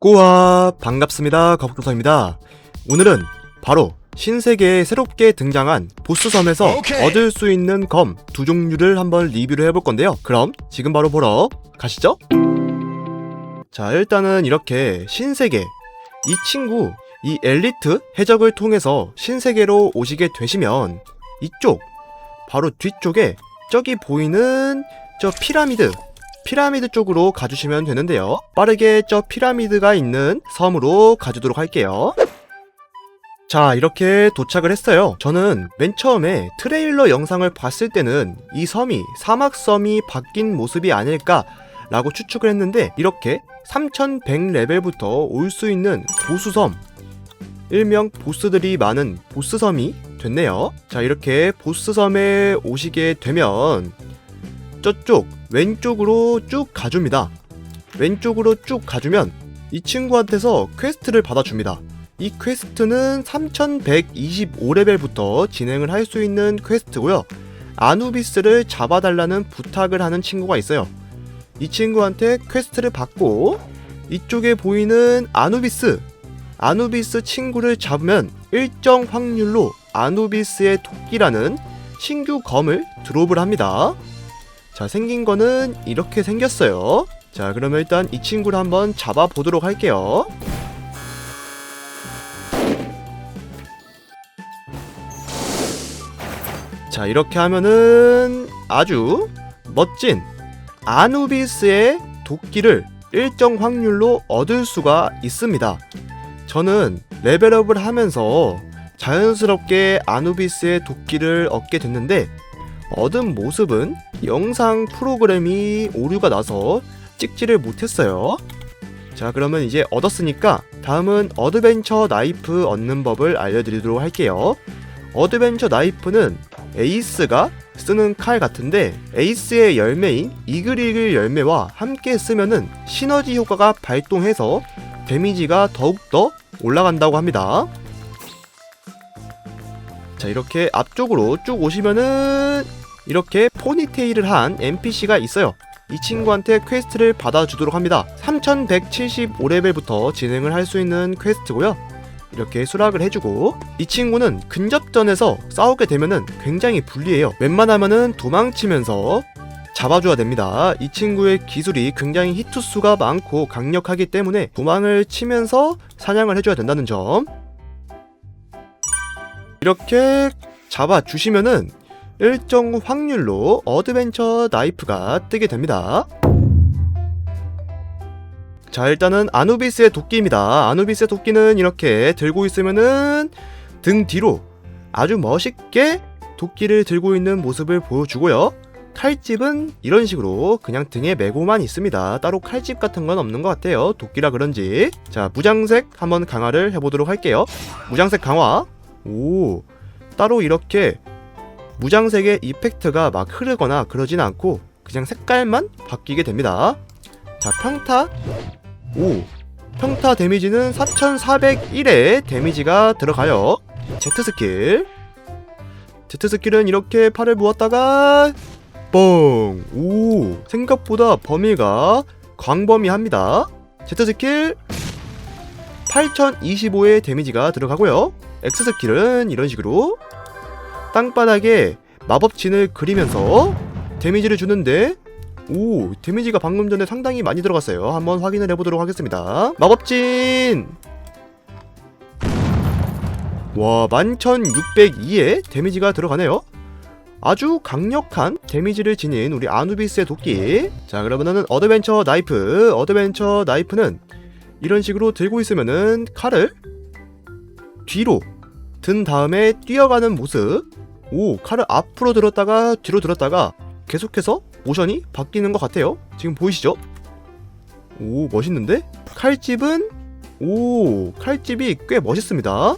꾸와 반갑습니다. 거북도사입니다. 오늘은 바로 신세계에 새롭게 등장한 보스섬에서 오케이. 얻을 수 있는 검 두 종류를 한번 리뷰를 해볼 건데요. 그럼 지금 바로 보러 가시죠. 자 일단은 이렇게 신세계. 이 친구 이 엘리트 해적을 통해서 신세계로 오시게 되시면 이쪽 바로 뒤쪽에 저기 보이는 저 피라미드 피라미드 쪽으로 가주시면 되는데요. 빠르게 저 피라미드가 있는 섬으로 가주도록 할게요. 자, 이렇게 도착을 했어요. 저는 맨 처음에 트레일러 영상을 봤을 때는 이 섬이 사막섬이 바뀐 모습이 아닐까 라고 추측을 했는데 이렇게 3100레벨부터 올 수 있는 보수섬 일명 보스들이 많은 보스섬이 됐네요. 자, 이렇게 보스섬에 오시게 되면 저쪽 왼쪽으로 쭉 가줍니다. 왼쪽으로 쭉 가주면 이 친구한테서 퀘스트를 받아줍니다. 이 퀘스트는 3125레벨부터 진행을 할 수 있는 퀘스트고요. 아누비스를 잡아달라는 부탁을 하는 친구가 있어요. 이 친구한테 퀘스트를 받고 이쪽에 보이는 아누비스 아누비스 친구를 잡으면 일정 확률로 아누비스의 토끼라는 신규 검을 드롭을 합니다. 자, 생긴 거는 이렇게 생겼어요. 자, 그러면 일단 이 친구를 한번 잡아 보도록 할게요. 자, 이렇게 하면은 아주 멋진 아누비스의 도끼를 일정 확률로 얻을 수가 있습니다. 저는 레벨업을 하면서 자연스럽게 아누비스의 도끼를 얻게 됐는데 얻은 모습은 영상 프로그램이 오류가 나서 찍지를 못했어요. 자, 그러면 이제 얻었으니까 다음은 어드벤처 나이프 얻는 법을 알려드리도록 할게요. 어드벤처 나이프는 에이스가 쓰는 칼 같은데 에이스의 열매인 이글이글 열매와 함께 쓰면은 시너지 효과가 발동해서 데미지가 더욱더 올라간다고 합니다. 자, 이렇게 앞쪽으로 쭉 오시면은 이렇게 포니테일을 한 NPC가 있어요. 이 친구한테 퀘스트를 받아주도록 합니다. 3175레벨부터 진행을 할 수 있는 퀘스트고요. 이렇게 수락을 해주고 이 친구는 근접전에서 싸우게 되면은 굉장히 불리해요. 웬만하면은 도망치면서 잡아줘야 됩니다. 이 친구의 기술이 굉장히 히트수가 많고 강력하기 때문에 도망을 치면서 사냥을 해줘야 된다는 점. 이렇게 잡아주시면은 일정 확률로 어드벤처 나이프가 뜨게 됩니다. 자, 일단은 아누비스의 도끼입니다. 아누비스의 도끼는 이렇게 들고 있으면은 등 뒤로 아주 멋있게 도끼를 들고 있는 모습을 보여주고요. 칼집은 이런 식으로 그냥 등에 메고만 있습니다. 따로 칼집 같은 건 없는 것 같아요. 도끼라 그런지. 자, 무장색 한번 강화를 해보도록 할게요. 무장색 강화. 오, 따로 이렇게 무장색의 이펙트가 막 흐르거나 그러진 않고 그냥 색깔만 바뀌게 됩니다. 자, 평타. 오, 평타 데미지는 4401의 데미지가 들어가요. Z 스킬. Z 스킬은 이렇게 팔을 모았다가 뻥. 오, 생각보다 범위가 광범위합니다. Z 스킬 8025의 데미지가 들어가고요. X 스킬은 이런 식으로 땅바닥에 마법 진을 그리면서 데미지를 주는데 오 데미지가 방금 전에 상당히 많이 들어갔어요. 한번 확인을 해보도록 하겠습니다. 마법진! 와 11602의 데미지가 들어가네요. 아주 강력한 데미지를 지닌 우리 아누비스의 도끼. 자 그러면은 어드벤처 나이프. 어드벤처 나이프는 이런 식으로 들고 있으면은 칼을 뒤로 든 다음에 뛰어가는 모습. 오 칼을 앞으로 들었다가 뒤로 들었다가 계속해서 모션이 바뀌는 것 같아요. 지금 보이시죠? 오 멋있는데? 칼집은? 오 칼집이 꽤 멋있습니다.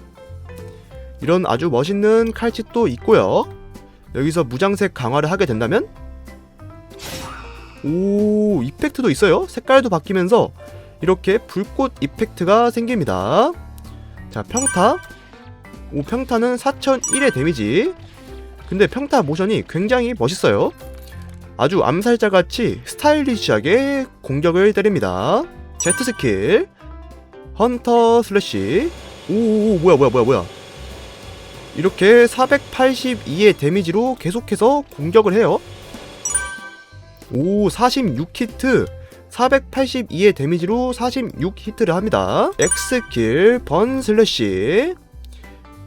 이런 아주 멋있는 칼집도 있고요. 여기서 무장색 강화를 하게 된다면? 오 이펙트도 있어요. 색깔도 바뀌면서 이렇게 불꽃 이펙트가 생깁니다 자 평타. 오 평타는 4001의 데미지. 근데 평타 모션이 굉장히 멋있어요. 아주 암살자같이 스타일리시하게 공격을 때립니다. Z 스킬. 헌터 슬래시. 오오오 뭐야 뭐야 뭐야 뭐야. 이렇게 482의 데미지로 계속해서 공격을 해요. 오 46히트 482의 데미지로 46 히트를 합니다. X킬 번 슬래시.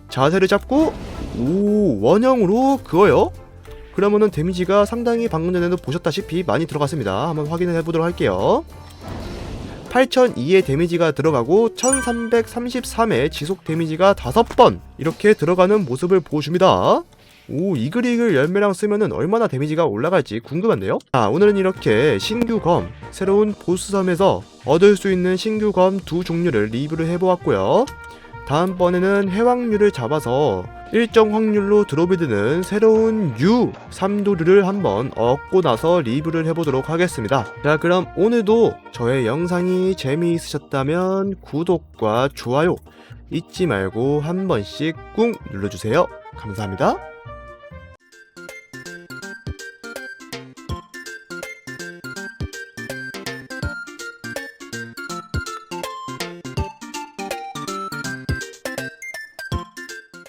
자세를 잡고 오 원형으로 그어요. 그러면은 데미지가 상당히 방금 전에도 보셨다시피 많이 들어갔습니다. 한번 확인을 해보도록 할게요. 8002의 데미지가 들어가고 1333의 지속 데미지가 5번 이렇게 들어가는 모습을 보여줍니다 오 이글이글 열매랑 쓰면은 얼마나 데미지가 올라갈지 궁금한데요 자 오늘은 이렇게 신규 검 새로운 보스섬에서 얻을 수 있는 신규 검 두 종류를 리뷰를 해보았고요 다음번에는 해왕류를 잡아서 일정 확률로 드롭이 드는 새로운 유 삼도류를 한번 얻고 나서 리뷰를 해보도록 하겠습니다. 자 그럼 오늘도 저의 영상이 재미있으셨다면 구독과 좋아요 잊지 말고 한 번씩 꾹 눌러주세요. 감사합니다.